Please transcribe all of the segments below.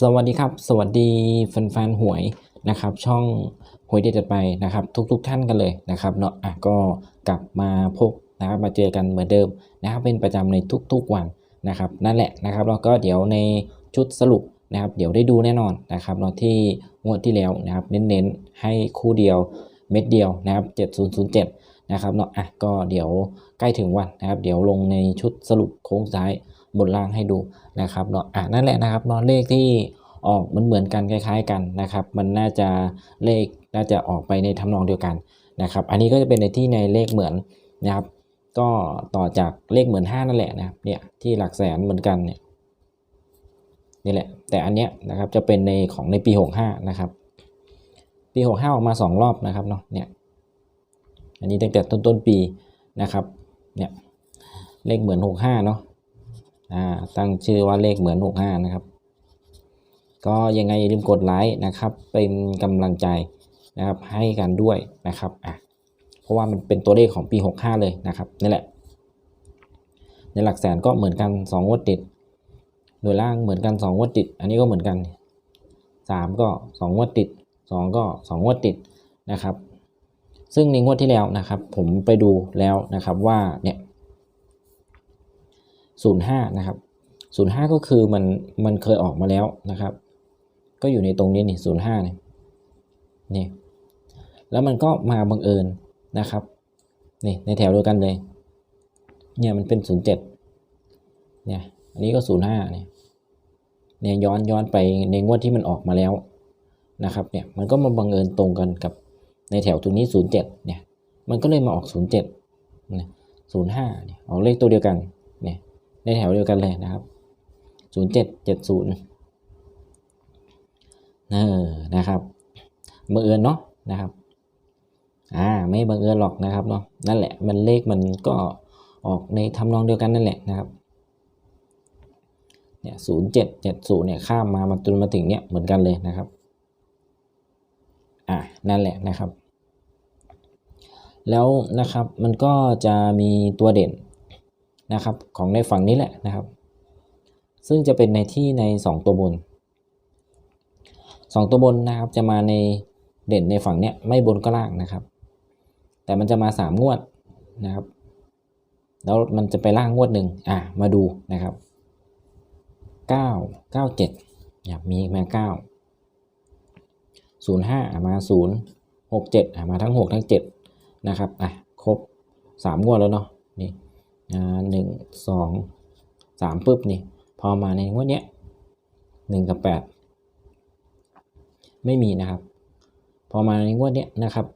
สวัสดีครับ สวัสดีแฟนๆหวยนะครับ ช่องหวยเด็ดๆไปนะครับ ทุกๆท่านกันเลยนะครับเนาะอะก็กลับมาพบนะครับมาเจอกันเหมือนเดิมนะครับ เป็นประจำในทุกๆวันนะครับ นั่นแหละนะครับแล้วก็เดี๋ยวในชุดสรุปนะครับ เดี๋ยวได้ดูแน่นอนนะครับเนาะที่งวดที่แล้วนะครับ เน้นๆให้คู่เดียวเม็ดเดียวนะครับ7007นะครับเนาะอะก็เดี๋ยวใกล้ถึงวันนะครับ เดี๋ยวลงในชุดสรุปโค้งซ้าย บนล่างให้ดูนะครับเนาะอะนั่นแหละนะครับเนาะเลขที่ออกมันเหมือนกันคล้าย ๆ กันนะครับ มันน่าจะเลขน่าจะออกไปในทำนองเดียวกันนะครับ อันนี้ก็จะเป็นในที่ในเลขเหมือนนะครับ ก็ต่อจากเลขเหมือนห้านั่นแหละนะครับเนี่ยที่หลักแสนเหมือนกันเนี่ยนี่แหละแต่อันเนี้ยนะครับจะเป็นในของในปี 65 นะครับ ปี 65 ออกมา 2 รอบนะครับเนาะเนี่ยอันนี้ตั้งแต่ต้นต้นปีนะครับเนี่ยเลขเหมือน 65 เนาะ อ่าตั้งชื่อว่าเลขเหมือน 65 นะครับ ก็ยังไงอย่าลืมกดไลค์นะครับ เป็นกำลังใจนะครับให้กันด้วยนะครับอะเพราะว่ามันเป็นตัวเลขของปี 65 เลยนะครับนี่แหละ ในหลักแสนก็เหมือนกัน2งวดติดโดยล่างเหมือนกัน2งวดติด อันนี้ก็เหมือนกัน 3 ก็ 2 งวดติด 2 ก็ 2 งวดติดนะครับ ซึ่งในงวดที่แล้วนะครับ ผมไปดูแล้วนะครับว่าเนี่ย ศูนย์ห้านะครับศูนย์ห้าก็คือมันมันเคยออกมาแล้วนะครับ ก็อยู่ในตรงนี้นี่ศูนย์ห้าเนี่ยนี่แล้วมันก็มาบังเอิญนะครับนี่ในแถวเดียวกันเลยเนี่ยมันเป็นศูนย์เจ็ดเนี่ยอันนี้ก็ศูนย์ห้าเนี่ยเนี่ยย้อนย้อนไปในงวดที่มันออกมาแล้วนะครับเนี่ยมันก็มาบังเอิญตรงกันกับในแถวตรงนี้ศูนย์เจ็ดเนี่ยมันก็เลยมาออกศูนย์เจ็ดศูนย์ห้าเนี่ยออกเลขตัวเดียวกัน ในแถวเดียวกันเลยนะครับศูนย์เจ็ดเจ็ดศูนย์เออนะครับบังเอิญเนาะนะครับอ่าไม่บังเอิญหรอกนะครับเนาะนั่นแหละมันเลขมันก็ออกในทำนองเดียวกันนั่นแหละนะครับเนี่ยศูนย์เจ็ดเจ็ดศูนย์เนี่ยข้ามมามาจนมาถึงเนี่ยเหมือนกันเลยนะครับอ่านั่นแหละนะครับ แล้วนะครับมันก็จะมีตัวเด่น นะครับของในฝั่งนี้แหละนะครับ ซึ่งจะเป็นในที่ใน 2 ตัวบน 2 ตัวบนนะครับจะมาในเด่นในฝั่งเนี้ยไม่บนก็ล่างนะครับ แต่มันจะมา 3 งวดนะครับ แล้วมันจะไปล่างงวดหนึ่งอะมาดูนะครับ 9 9 7อยากมีมา 9 0 5 มา 0 6 7มาทั้ง 6 ทั้ง 7 นะครับอะครบ 3 งวดแล้วเนาะนี่ หนึ่งสองสามปุ๊บนี่ พอมาในงวดเนี้ยหนึ่งกับแปดไม่มีนะครับ พอมาในงวดเนี้ยนะครับ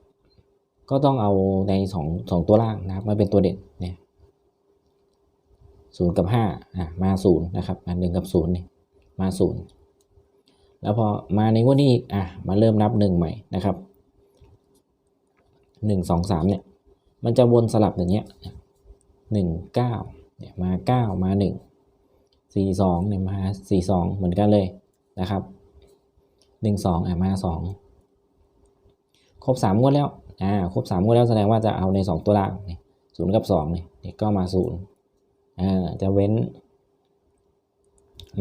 ก็ต้องเอาในสองสองตัวล่างนะครับมาเป็นตัวเด่นเนี่ยศูนย์กับห้าอะมาศูนย์นะครับมาหนึ่งกับศูนย์นี่มาศูนย์แล้วพอมาในงวดนี้อีกอะมาเริ่มนับหนึ่งใหม่นะครับหนึ่งสองสามเนี่ย มันจะวนสลับอย่างเงี้ย หนึ่งเก้าเนี่ยมาเก้ามาหนึ่งสี่สองเนี่ยมาสี่สองเหมือนกันเลยนะครับหนึ่งสองอะมาสองครบสามงวดแล้วอ่าครบสามงวดแล้วแสดงว่าจะเอาในสองตัวล่างเนี่ยศูนย์กับสองเนี่ยเนี่ยก็มาศูนย์อ่าจะเว้น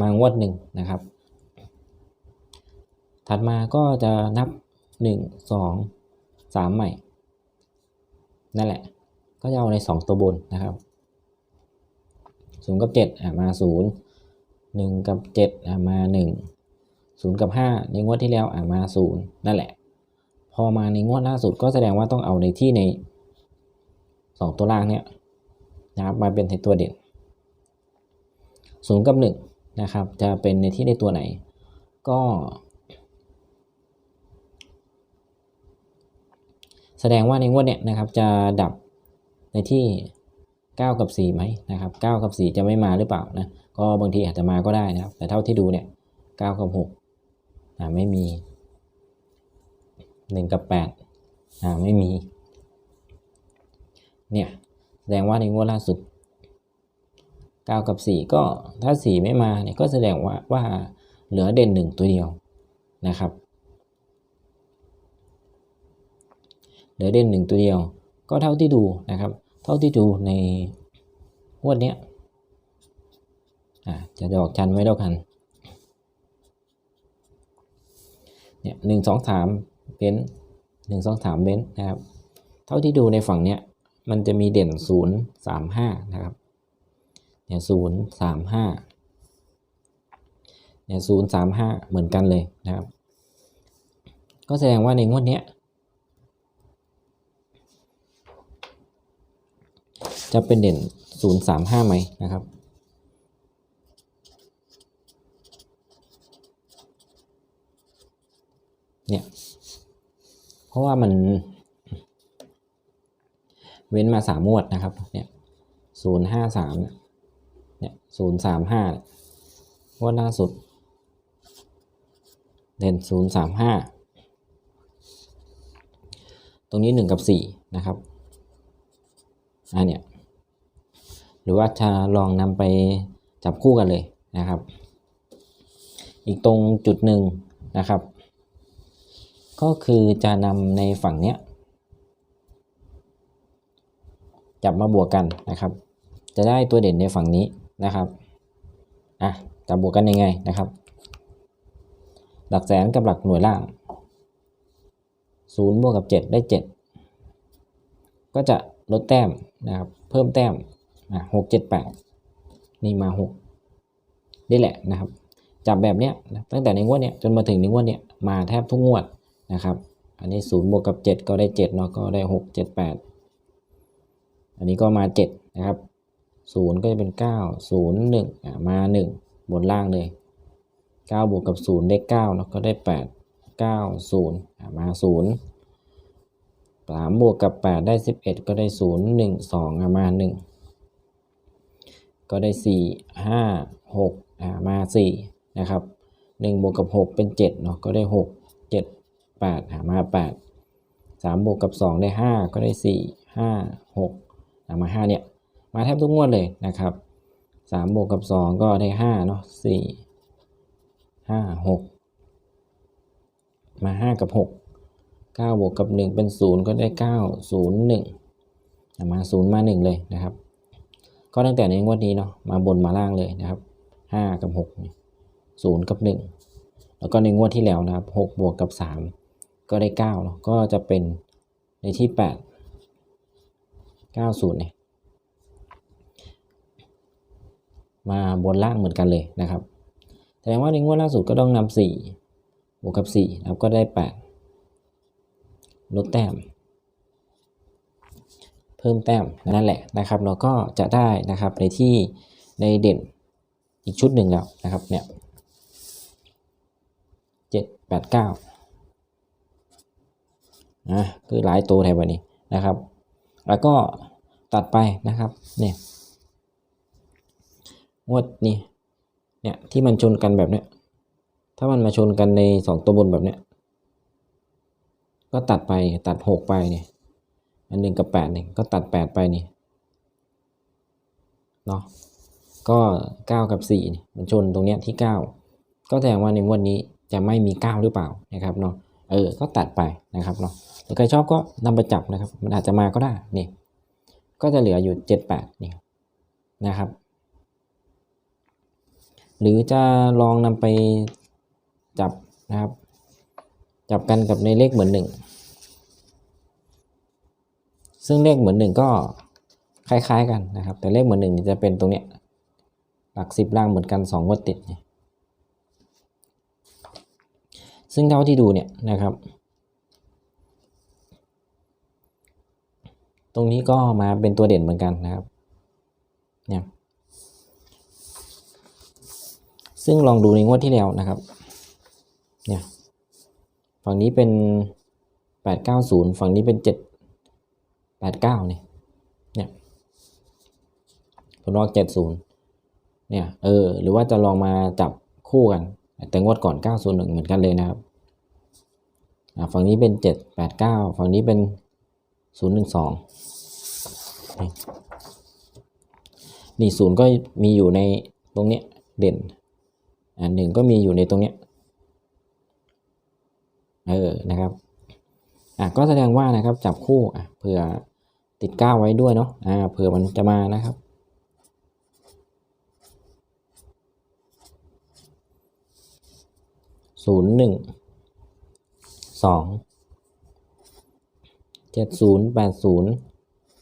มางวดหนึ่งนะครับ ถัดมาก็จะนับหนึ่งสองสามใหม่ นั่นแหละ ก็จะเอาใน 2 ตัวบนนะครับ0กับ7อะมา 0 1 กับ7อะมา 1 0 กับ5ในงวดที่แล้วอะมา 0 นั่นแหละ พอมาในงวดล่าสุดก็แสดงว่าต้องเอาในที่ใน 2 ตัวล่างเนี่ยนะครับมาเป็นในตัวเด่น 0 กับ1นะครับจะเป็นในที่ในตัวไหน ก็แสดงว่าในงวดเนี้ยนะครับจะดับ ในที่ 9 กับ4ไหมนะครับ9กับ 4 จะไม่มาหรือเปล่านะก็บางทีอาจจะมาก็ได้นะครับ แต่เท่าที่ดูเนี่ย9กับ6อ่าไม่มี 1 กับ8อ่าไม่มีเนี่ยแสดงว่าในงวดล่าสุด 9 กับ 4 ก็ถ้า 4 ไม่มาเนี่ยก็แสดงว่าว่าเหลือเด่น 1 ตัวเดียวนะครับเหลือเด่นหนึ่งตัวเดียวก็เท่าที่ดูนะครับ เท่าที่ดูในงวดเนี้ยจะดอกจันไม่ดอกกันเนี่ยหนึ่งสองสามเว้นหนึ่งสองสามเว้นนะครับ เท่าที่ดูในฝั่งเนี้ยมันจะมีเด่นศูนย์สามห้านะครับเนี่ยศูนย์สามห้าเนี่ยศูนย์สามห้าเหมือนกันเลยนะครับ ก็แสดงว่าในงวดเนี้ย จะเป็นเด่น 035 ไหมนะครับ เนี่ย เพราะว่ามัน เว้นมาสามงวดนะครับ เนี่ย053เนี่ย035งวดล่าสุด เด่น035ตรงนี้1กับ4นะครับอันเนี่ย หรือว่าจะลองนำไปจับคู่กันเลยนะครับ อีกตรงจุดหนึ่งนะครับ ก็คือจะนำในฝั่งเนี้ยจับมาบวกกันนะครับ จะได้ตัวเด่นในฝั่งนี้นะครับอะจะบวกกันยังไงนะครับ หลักแสนกับหลักหน่วยล่าง0บวกกับ 7 ได้ 7 ก็จะลดแต้มนะครับ เพิ่มแต้ม อะหกเจ็ดแปดนี่มาหกนี่แหละนะครับ จับแบบเนี้ยตั้งแต่ในงวดเนี้ยจนมาถึงในงวดเนี้ยมาแทบทุกงวดนะครับ อันนี้ศูนย์บวกกับเจ็ดก็ได้เจ็ดเนาะก็ได้หกเจ็ดแปดอันนี้ก็มาเจ็ดนะครับศูนย์ก็จะเป็นเก้าศูนย์หนึ่งมาหนึ่งบนล่างเลยเก้าบวกกับศูนย์ได้เก้าเนาะก็ได้แปดเก้าศูนย์มาศูนย์สามบวกกับแปดได้สิบเอ็ดก็ได้ศูนย์หนึ่งสองมาหนึ่ง ก็ได้สี่ห้าหกอ่ามาสี่นะครับหนึ่งบวกกับหกเป็นเจ็ดเนาะก็ได้หกเจ็ดแปดอ่ามาแปดสามบวกกับสองได้ห้าก็ได้สี่ห้าหกมาห้าเนี่ย มาแทบทุกงวดเลยนะครับสามบวกกับสองก็ได้ห้าเนาะสี่ห้าหกมาห้ากับหก9บวกกับ 1 เป็น 0 ก็ได้ 9 0 1มา 0 มา 1 เลยนะครับ ก็ตั้งแต่ในงวดนี้เนาะมาบนมาล่างเลยนะครับ 5 กับ6 0 กับ 1 แล้วก็ในงวดที่แล้วนะครับ6บวกกับ 3 ก็ได้9เนาะก็จะเป็นในที่ 8 90เนี่ยมาบนล่างเหมือนกันเลยนะครับแสดงว่าในงวดล่าสุดก็ต้องนำ4บวกกับ4นะครับก็ได้ 8 ลดแต้ม เพิ่มแต้มนั่นแหละนะครับเราก็จะได้นะครับในที่ในเด่นอีกชุดหนึ่งแล้วนะครับเนี่ยเจ็ดแปดเก้านะคือหลายตัวแถวนี้นะครับ แล้วก็ตัดไปนะครับเนี่ยงวดนี้เนี่ยที่มันชนกันแบบเนี้ยถ้ามันมาชนกันในสองตัวบนแบบเนี้ยก็ตัดไปตัดหกไปเนี่ย อันหนึ่งกับแปดนี่ก็ตัดแปดไปนี่เนาะก็เก้ากับสี่นี่มันชนตรงเนี้ยที่เก้าก็แสดงว่าในงวดนี้จะไม่มีเก้าหรือเปล่านะครับเนาะเออก็ตัดไปนะครับเนาะใครชอบก็นำไปจับนะครับ มันอาจจะมาก็ได้นี่ก็จะเหลืออยู่เจ็ดแปดนี่นะครับ หรือจะลองนำไปจับนะครับ จับกันกับในเลขเหมือนหนึ่ง ซึ่งเลขเหมือนหนึ่งก็คล้าย ๆ กันนะครับ แต่เลขเหมือนหนึ่งจะเป็นตรงเนี้ยหลักสิบล่างเหมือนกันสองงวดติดซึ่งเท่าที่ดูเนี่ยนะครับ ตรงนี้ก็มาเป็นตัวเด่นเหมือนกันนะครับเนี่ยซึ่งลองดูในงวดที่แล้วนะครับเนี่ยฝั่งนี้เป็น 890 ฝั่งนี้เป็น 7 89เก้านี่ยเนี่ยผมลอง70เนี่ยเออหรือว่าจะลองมาจับคู่กัน แต่งวดก่อน 901 เหมือนกันเลยนะครับฝั่งนี้เป็น 789 ฝั่งนี้เป็น 012 นี่นี่ศูนย์ก็มีอยู่ในตรงเนี้ยเด่นอ่าหนึ่งก็มีอยู่ในตรงเนี้ยเออนะครับอะก็แสดงว่านะครับจับคู่อะเผื่อ ติดก้าวไว้ด้วยเนาะอ่าเผื่อมันจะมานะครับ ศูนย์หนึ่งสองเจ็ดศูนย์แปดศูนย์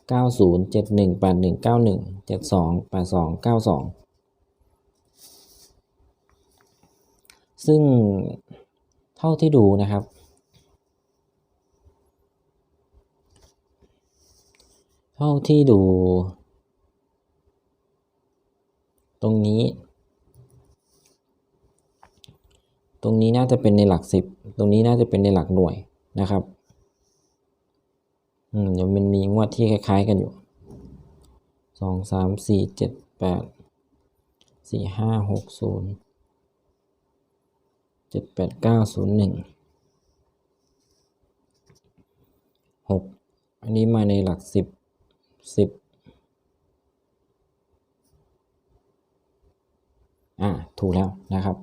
เก้าศูนย์เจ็ดหนึ่งแปดหนึ่งเก้าหนึ่งเจ็ดสองแปดสองเก้าสองซึ่งเท่าที่ดูนะครับ เท่าที่ดู ตรงนี้ ตรงนี้น่าจะเป็นในหลักสิบตรงนี้น่าจะเป็นในหลักหน่วยนะครับอืมเดี๋ยวมันมีงวดที่คล้าย ๆ กันอยู่สองสามสี่เจ็ดแปดสี่ห้าหกศูนย์เจ็ดแปดเก้าศูนย์หนึ่งหกอันนี้มาในหลักสิบ สิบอ่าถูกแล้วนะครับ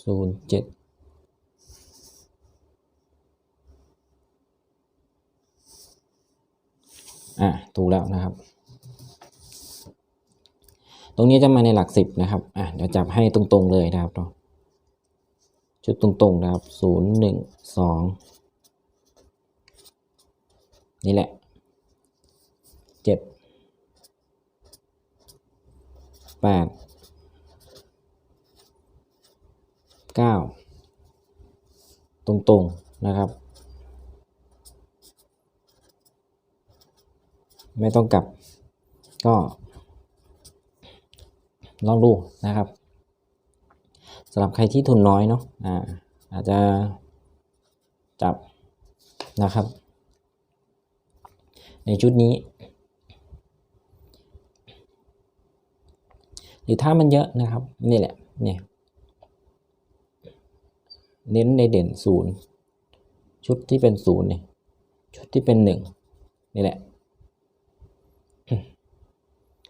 ศูนย์เจ็ดอ่าถูกแล้วนะครับ ตรงนี้จะมาในหลักสิบนะครับอ่าเดี๋ยวจับให้ตรงๆเลยนะครับเนาะชุดตรงๆนะครับศูนย์หนึ่งสอง นี่แหละเจ็ดแปดเก้าตรงๆนะครับ ไม่ต้องกลับ ก็ลองดูนะครับสำหรับใครที่ทุนน้อยเนาะอ่าอาจจะจับนะครับ ในชุดนี้ หรือถ้ามันเยอะนะครับ นี่แหละเนี่ยเน้นในเด่นศูนย์ชุดที่เป็นศูนย์เนี่ยชุดที่เป็นหนึ่งนี่แหละ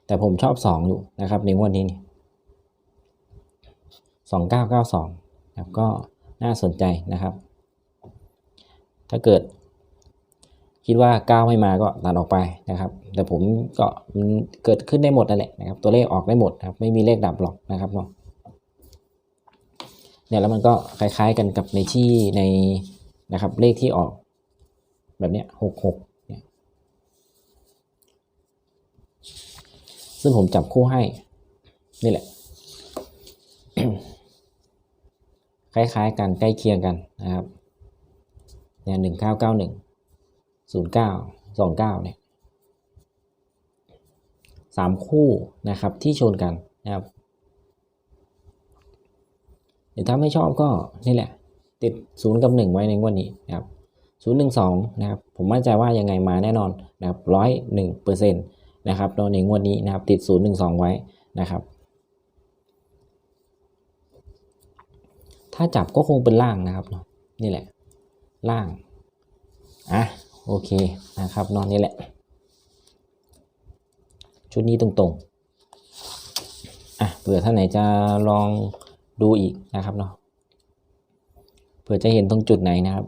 แต่ผมชอบสองอยู่นะครับในวดนี้นี่สองเก้าเก้าสองครับก็น่าสนใจนะครับ ถ้าเกิด คิดว่าก้าวไม่มาก็ตัดออกไปนะครับ แต่ผมก็มันเกิดขึ้นได้หมดนั่นแหละนะครับ ตัวเลขออกได้หมดครับ ไม่มีเลขดับหรอกนะครับเนาะเนี่ยแล้วมันก็คล้ายๆกันกับในที่ในนะครับ เลขที่ออก แบบเนี้ยหกหกเนี่ยซึ่งผมจับคู่ให้ นี่แหละ คล้ายๆกันใกล้เคียงกันนะครับเนี่ยหนึ่งเก้าเก้าหนึ่ง ศูนย์เก้าสองเก้าเนี่ยสามคู่นะครับที่ชนกันนะครับเดี๋ยวถ้าไม่ชอบก็นี่แหละ ติดศูนย์กับหนึ่งไว้ในวันนี้นะครับศูนย์หนึ่งสองนะครับผมมั่นใจว่ายังไงมาแน่นอนนะครับร้อยหนึ่งเปอร์เซ็นต์นะครับในงวดนี้นะครับติดศูนย์หนึ่งสองไว้นะครับ ถ้าจับก็คงเป็นล่างนะครับนี่แหละล่างอะ โอเคนะครับนอนนี่แหละ ชุดนี้ตรงๆอะเผื่อท่านไหนจะลองดูอีกนะครับเนาะเผื่อจะเห็นตรงจุดไหนนะครับ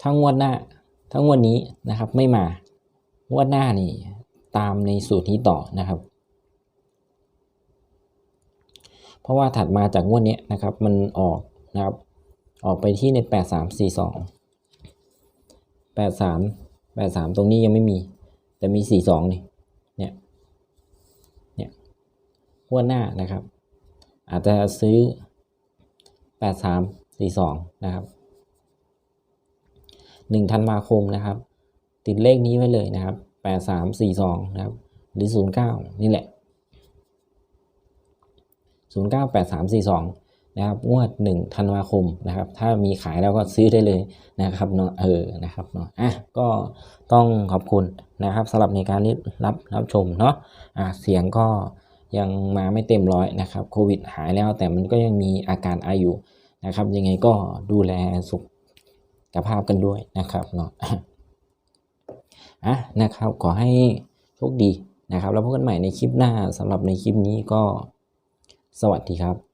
ถ้างวดหน้าถ้างวดนี้นะครับไม่มางวดหน้านี่ตามในสูตรนี้ต่อนะครับ เพราะว่าถัดมาจากงวดนี้นะครับมันออกนะครับ ออกไปที่ในแปดสามสี่สองแปดสามแปดสามตรงนี้ยังไม่มี แต่มีสี่สองนี่ เนี่ย เนี่ยงวหน้านะครับ อาจจะซื้อแปดสามสี่สองนะครับหนึ่งธันวาคมนะครับ ติดเลขนี้ไว้เลยนะครับแปดสามสี่สองนะครับ หรือศูนย์เก้านี่แหละ 098342 นะครับงวด1ธันวาคมนะครับ ถ้ามีขายแล้วก็ซื้อได้เลยนะครับเนาะเออนะครับเนาะอะก็ต้องขอบคุณนะครับสำหรับในการรับรับชมเนาะอะเสียงก็ยังมาไม่เต็มร้อยนะครับโควิดหายแล้วแต่มันก็ยังมีอาการไออยู่นะครับ ยังไงก็ดูแลสุขภาพกันด้วยนะครับเนาะอะนะครับขอให้โชคดีนะครับ แล้วพบกันใหม่ในคลิปหน้าสำหรับในคลิปนี้ก็สวัสดีครับ